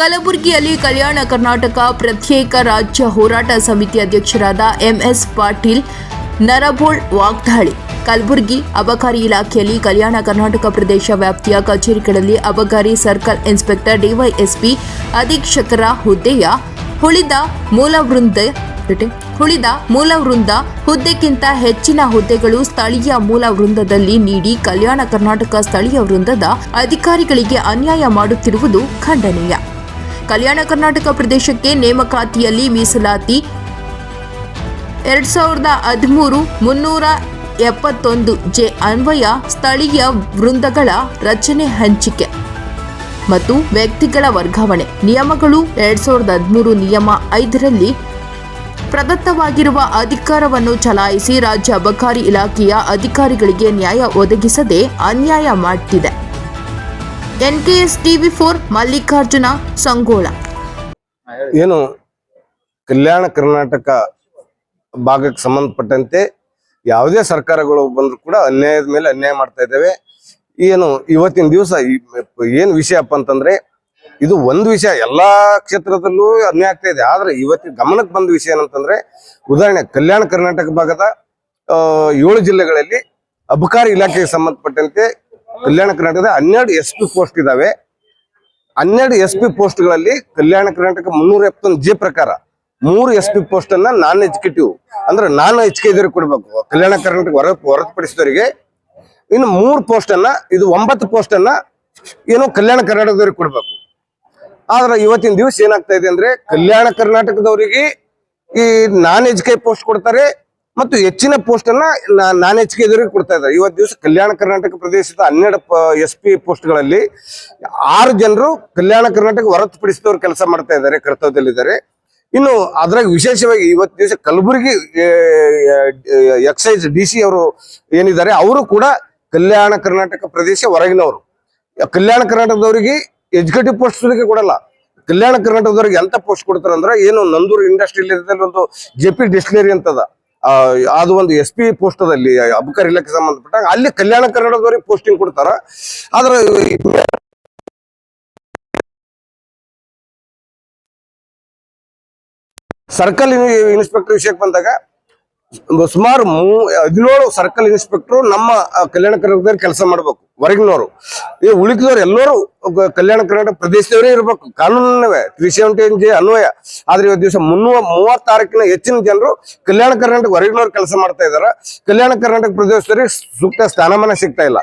ಕಲಬುರಗಿಯಲ್ಲಿ ಕಲ್ಯಾಣ ಕರ್ನಾಟಕ ಪ್ರತ್ಯೇಕ ರಾಜ್ಯ ಹೋರಾಟ ಸಮಿತಿ ಅಧ್ಯಕ್ಷರಾದ ಎಂಎಸ್ ಪಾಟೀಲ್, ನರಬೋಳ್ ವಾಗ್ದಾಳಿ. ಕಲಬುರಗಿ ಅಬಕಾರಿ ಇಲಾಖೆಯಲ್ಲಿ ಕಲ್ಯಾಣ ಕರ್ನಾಟಕ ಪ್ರದೇಶ ವ್ಯಾಪ್ತಿಯ ಕಚೇರಿಗಳಲ್ಲಿ ಅಬಕಾರಿ ಸರ್ಕಲ್ ಇನ್ಸ್ಪೆಕ್ಟರ್ ಡಿವೈಎಸ್ಪಿ ಅಧೀಕ್ಷಕರ ಹುದ್ದೆಯ ಉಳಿದ ಮೂಲವೃಂದ ಉಳಿದ ಮೂಲ ವೃಂದ ಹುದ್ದೆಗಿಂತ ಹೆಚ್ಚಿನ ಹುದ್ದೆಗಳು ಸ್ಥಳೀಯ ಮೂಲ ವೃಂದದಲ್ಲಿ ನೀಡಿ ಕಲ್ಯಾಣ ಕರ್ನಾಟಕ ಸ್ಥಳೀಯ ವೃಂದದ ಅಧಿಕಾರಿಗಳಿಗೆ ಅನ್ಯಾಯ ಮಾಡುತ್ತಿರುವುದು ಖಂಡನೀಯ. ಕಲ್ಯಾಣ ಕರ್ನಾಟಕ ಪ್ರದೇಶಕ್ಕೆ ನೇಮಕಾತಿಯಲ್ಲಿ ಮೀಸಲಾತಿ. ಎರಡ್ ಸಾವಿರದ ಹದಿಮೂರು ಮುನ್ನೂರ ಎಪ್ಪತ್ತೊಂದು ಜೆ ಅನ್ವಯ ಸ್ಥಳೀಯ ವೃಂದಗಳ ರಚನೆ ಹಂಚಿಕೆ ಮತ್ತು ವ್ಯಕ್ತಿಗಳ ವರ್ಗಾವಣೆ. ನಿಯಮಗಳು ಎರಡ್ ಸಾವಿರದ ಹದಿಮೂರು ನಿಯಮ ಐದರಲ್ಲಿ ಪ್ರದತ್ತವಾಗಿರುವ ಅಧಿಕಾರವನ್ನು ಚಲಾಯಿಸಿ ರಾಜ್ಯ ಅಬಕಾರಿ ಇಲಾಖೆಯ ಅಧಿಕಾರಿಗಳಿಗೆ ನ್ಯಾಯ ಒದಗಿಸದೆ ಅನ್ಯಾಯ ಮಾಡುತ್ತಿದೆ NKS TV four Mallikarjuna Sangola. ಏನು ಕಲ್ಯಾಣ ಕರ್ನಾಟಕ ಭಾಗಕ್ಕೆ ಸಂಬಂಧಪಟ್ಟಂತೆ ಯಾವುದೇ ಸರ್ಕಾರಗಳು ಬಂದ್ರು ಕೂಡ ಅನ್ಯಾಯದ ಮೇಲೆ ಅನ್ಯಾಯ ಮಾಡ್ತಾ ಇದ್ದೇವೆ. ಏನು ಇವತ್ತಿನ ದಿವಸ ಏನು ವಿಷಯಪ್ಪ ಅಂತಂದ್ರೆ ಇದು ಒಂದು ವಿಷಯ, ಎಲ್ಲಾ ಕ್ಷೇತ್ರದಲ್ಲೂ ಅನ್ಯಾಯ ಆಗ್ತಾ ಇದೆ. ಆದ್ರೆ ಇವತ್ತಿನ ಗಮನಕ್ಕೆ ಬಂದ ವಿಷಯ ಏನಂತಂದ್ರೆ, ಉದಾಹರಣೆ ಕಲ್ಯಾಣ ಕರ್ನಾಟಕ ಭಾಗದ ಏಳು ಜಿಲ್ಲೆಗಳಲ್ಲಿ ಅಬಕಾರಿ ಇಲಾಖೆಗೆ ಸಂಬಂಧಪಟ್ಟಂತೆ ಕಲ್ಯಾಣ ಕರ್ನಾಟಕದ ಹನ್ನೆರಡು ಎಸ್ ಪಿ ಪೋಸ್ಟ್ ಇದಾವೆ. ಹನ್ನೆರಡು ಎಸ್ ಪಿ ಪೋಸ್ಟ್ಗಳಲ್ಲಿ ಕಲ್ಯಾಣ ಕರ್ನಾಟಕ ಮುನ್ನೂರ ಎಪ್ಪತ್ತೊಂದು ಜೆ ಪ್ರಕಾರ ಮೂರು ಎಸ್ ಪಿ ಪೋಸ್ಟ್ ಅನ್ನ ನಾನ್ ಎಜುಕೇಟಿವ್ ಅಂದ್ರೆ ನಾನ್ ಎಜುಕೇಟರ್ ಕೊಡ್ಬೇಕು. ಕಲ್ಯಾಣ ಕರ್ನಾಟಕ ಹೊರ ಹೊರತುಪಡಿಸಿದವರಿಗೆ ಇನ್ನು ಮೂರು ಪೋಸ್ಟ್ ಅನ್ನ, ಇದು ಒಂಬತ್ತು ಪೋಸ್ಟ್ ಅನ್ನ ಏನು ಕಲ್ಯಾಣ ಕರ್ನಾಟಕದವ್ರಿಗೆ ಕೊಡ್ಬೇಕು. ಆದ್ರೆ ಇವತ್ತಿನ ದಿವಸ ಏನಾಗ್ತಾ ಇದೆ ಅಂದ್ರೆ ಕಲ್ಯಾಣ ಕರ್ನಾಟಕದವರಿಗೆ ಈ ನಾನ್ ಎಜುಕೇಟ್ ಪೋಸ್ಟ್ ಕೊಡ್ತಾರೆ. ಮತ್ತು ಹೆಚ್ಚಿನ ಪೋಸ್ಟ್ ಅನ್ನ ನಾನ್ ಎದುರಿಗೆ ಕೊಡ್ತಾ ಇದ್ದಾರೆ. ಇವತ್ತು ದಿವಸ ಕಲ್ಯಾಣ ಕರ್ನಾಟಕ ಪ್ರದೇಶದ ಹನ್ನೆರಡು ಎಸ್ ಪಿ ಪೋಸ್ಟ್ಗಳಲ್ಲಿ ಆರು ಜನರು ಕಲ್ಯಾಣ ಕರ್ನಾಟಕ ಹೊರತುಪಡಿಸಿದವರು ಕೆಲಸ ಮಾಡ್ತಾ ಇದ್ದಾರೆ, ಕರ್ತವ್ಯದಲ್ಲಿದ್ದಾರೆ. ಇನ್ನು ಅದ್ರಾಗ ವಿಶೇಷವಾಗಿ ಇವತ್ತು ದಿವಸ ಕಲಬುರಗಿ ಎಕ್ಸೈಸ್ ಡಿ ಸಿ ಅವರು ಏನಿದ್ದಾರೆ, ಅವರು ಕೂಡ ಕಲ್ಯಾಣ ಕರ್ನಾಟಕ ಪ್ರದೇಶ ಹೊರಗಿನವರು. ಕಲ್ಯಾಣ ಕರ್ನಾಟಕದವರಿಗೆ ಎಜುಕೇಟಿವ್ ಪೋಸ್ಟ್ ಕೊಡಲ್ಲ. ಕಲ್ಯಾಣ ಕರ್ನಾಟಕದವ್ರಿಗೆ ಎಂತ ಪೋಸ್ಟ್ ಕೊಡ್ತಾರೆ ಅಂದ್ರೆ ಏನು ನಂದೂರು ಇಂಡಸ್ಟ್ರಿಯಲ್ ಒಂದು ಜೆ ಪಿ ಡಿಸ್ಟಿಲರಿ ಅಂತದ. ಅದು ಒಂದು ಎಸ್ ಪಿ ಪೋಸ್ಟದಲ್ಲಿ ಅಬಕಾರಿ ಇಲಾಖೆ ಸಂಬಂಧಪಟ್ಟ, ಅಲ್ಲಿ ಕಲ್ಯಾಣ ಕರ್ನಾಟಕದವ್ರಿಗೆ ಪೋಸ್ಟಿಂಗ್ ಕೊಡ್ತಾರ. ಆದ್ರೆ ಸರ್ಕಲ್ ಇನ್ಸ್ಪೆಕ್ಟರ್ ವಿಷಯಕ್ಕೆ ಬಂದಾಗ ಸುಮಾರು ಮೂ- ಹದಿನೇಳು ಸರ್ಕಲ್ ಇನ್ಸ್ಪೆಕ್ಟರ್ ನಮ್ಮ ಕಲ್ಯಾಣ ಕರ್ನಾಟಕದಲ್ಲಿ ಕೆಲಸ ಮಾಡ್ಬೇಕು, ಹೊರಗಿನವರು. ಈ ಉಳಿದವರು ಎಲ್ಲರೂ ಕಲ್ಯಾಣ ಕರ್ನಾಟಕ ಪ್ರದೇಶದವರೇ ಇರ್ಬೇಕು ಕಾನೂನವೇ ತ್ರೀ ಸೆವೆಂಟೀನ್ ಜೆ ಅನ್ವಯ. ಆದ್ರೆ ಇವತ್ತು ದಿವಸ ಮುನ್ನೂರ ಮೂವತ್ತಾರಕ್ಕಿಂತ ಹೆಚ್ಚಿನ ಜನರು ಕಲ್ಯಾಣ ಕರ್ನಾಟಕ ಹೊರಗಿನವ್ರು ಕೆಲಸ ಮಾಡ್ತಾ ಇದಾರೆ. ಕಲ್ಯಾಣ ಕರ್ನಾಟಕ ಪ್ರದೇಶದವರಿಗೆ ಸೂಕ್ತ ಸ್ಥಾನಮಾನ ಸಿಗ್ತಾ ಇಲ್ಲ.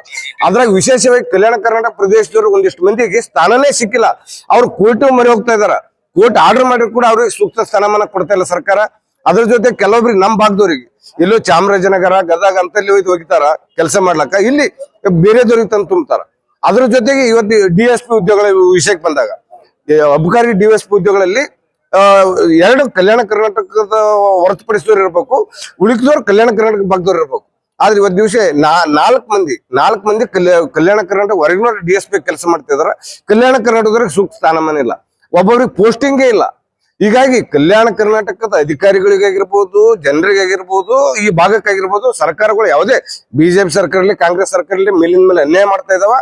ಅದ್ರಾಗ ವಿಶೇಷವಾಗಿ ಕಲ್ಯಾಣ ಕರ್ನಾಟಕ ಪ್ರದೇಶದವ್ರಿಗೆ ಒಂದಿಷ್ಟು ಮಂದಿಗೆ ಸ್ಥಾನನೇ ಸಿಕ್ಕಿಲ್ಲ. ಅವ್ರು ಕೋರ್ಟ್ ಮರಿ ಹೋಗ್ತಾ ಇದ್ದಾರೆ ಕೋರ್ಟ್ ಆರ್ಡರ್ ಮಾಡಿದ್ರು ಕೂಡ ಅವ್ರಿಗೆ ಸೂಕ್ತ ಸ್ಥಾನಮಾನ ಕೊಡ್ತಾ ಇಲ್ಲ ಸರ್ಕಾರ. ಅದ್ರ ಜೊತೆ ಕೆಲವೊಬ್ರಿಗೆ ನಮ್ ಭಾಗದವ್ರಿಗೆ, ಇಲ್ಲೂ ಚಾಮರಾಜನಗರ, ಗದಗ ಅಂತಲ್ಲಿ ಹೋಯ್ತು ಹೋಗಿತಾರ, ಕೆಲಸ ಮಾಡ್ಲಕ್ಕ, ಇಲ್ಲಿ ಬೇರೆದವ್ರಿಗೆ ತಂದು ತುಂಬ್ತಾರ. ಅದ್ರ ಜೊತೆಗೆ ಇವತ್ತು ಡಿ ಎಸ್ ಪಿ ಉದ್ಯೋಗಗಳ ವಿಷಯಕ್ಕೆ ಬಂದಾಗ ಅಬಕಾರಿ ಡಿ ಎಸ್ ಪಿ ಉದ್ಯೋಗಗಳಲ್ಲಿ ಎರಡು ಕಲ್ಯಾಣ ಕರ್ನಾಟಕದ ಹೊರತುಪಡಿಸಿದವ್ರು ಇರ್ಬೇಕು, ಉಳಿದವ್ರು ಕಲ್ಯಾಣ ಕರ್ನಾಟಕ ಭಾಗದವ್ರು ಇರ್ಬೇಕು. ಆದ್ರೆ ಇವತ್ತು ದಿವಸ ನಾ, ನಾಲ್ಕು ಮಂದಿ ನಾಲ್ಕು ಮಂದಿ ಕಲ್ಯಾ, ಕಲ್ಯಾಣ ಕರ್ನಾಟಕ, ಹೊರಗಿನವ್ರು ಡಿ ಎಸ್ ಪಿ ಕೆಲಸ ಮಾಡ್ತಿದಾರ, ಕಲ್ಯಾಣ ಕರ್ನಾಟಕದವ್ರಿಗೆ ಸೂಕ್ತ ಸ್ಥಾನಮಾನ ಇಲ್ಲ. ಒಬ್ಬೊಬ್ರಿಗೆ ಪೋಸ್ಟಿಂಗೇ ಇಲ್ಲ. ಹೀಗಾಗಿ ಕಲ್ಯಾಣ ಕರ್ನಾಟಕದ ಅಧಿಕಾರಿಗಳಿಗಾಗಿರ್ಬೋದು, ಜನರಿಗಾಗಿರ್ಬೋದು, ಈ ಭಾಗಕ್ಕಾಗಿರ್ಬೋದು ಸರ್ಕಾರಗಳು ಯಾವುದೇ ಬಿಜೆಪಿ ಸರ್ಕಾರ ಇರಲಿ, ಕಾಂಗ್ರೆಸ್ ಸರ್ಕಾರ ಇರಲಿ ಮೇಲಿನ ಮೇಲೆ ಅನ್ಯಾಯ ಮಾಡ್ತಾ ಇದಾವ.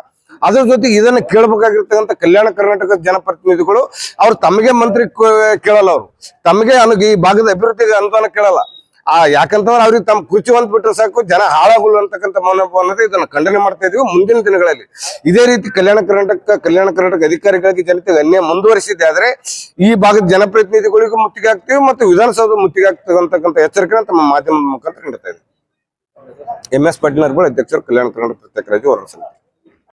ಅದ್ರ ಜೊತೆಗೆ ಇದನ್ನ ಕೇಳಬೇಕಾಗಿರ್ತಕ್ಕಂಥ ಕಲ್ಯಾಣ ಕರ್ನಾಟಕದ ಜನಪ್ರತಿನಿಧಿಗಳು, ಅವ್ರು ತಮಗೆ ಮಂತ್ರಿ ಕೇಳಲ್ಲ ಅವರು. ತಮಗೆ ಅನುಗ್ ಈ ಭಾಗದ ಅಭಿವೃದ್ಧಿಗೆ ಅನುದಾನ ಕೇಳಲ್ಲ. ಆ ಯಾಕಂತಂದ್ರೆ ಅವ್ರಿಗೆ ತಮ್ಮ ಕುರ್ಚಿ ಒಂದ್ ಬಿಟ್ರೆ ಸಾಕು, ಜನ ಹಾಳಾಗುಲ್ಲ ಅಂತಕ್ಕಂಥ ಅನ್ನೋದು ಇದನ್ನ ಖಂಡನೆ ಮಾಡ್ತಾ ಇದೀವಿ ಮುಂದಿನ ದಿನಗಳಲ್ಲಿ. ಇದೇ ರೀತಿ ಕಲ್ಯಾಣ ಕರ್ನಾಟಕ ಕಲ್ಯಾಣ ಕರ್ನಾಟಕ ಅಧಿಕಾರಿಗಳಿಗೆ ಜನತೆ ಅನ್ಯಾಯ ಮುಂದುವರಿಸಿದೆ ಆದ್ರೆ ಈ ಭಾಗದ ಜನಪ್ರತಿನಿಧಿಗಳಿಗೂ ಮುತ್ತಿಗೆ ಆಗ್ತೀವಿ ಮತ್ತು ವಿಧಾನಸೌಧ ಮುತ್ತಿಗೆ ಆಗ್ತದೆ ಅಂತಕ್ಕಂಥ ಎಚ್ಚರಿಕೆನ ತಮ್ಮ ಮಾಧ್ಯಮದ ಮುಖಾಂತರ ನೀಡ್ತಾ ಇದೆ ಎಂ ಎಸ್ ಅಧ್ಯಕ್ಷರು ಕಲ್ಯಾಣ ಕರ್ನಾಟಕ ಪ್ರತ್ಯೇಕ ರಾಜ್ಯ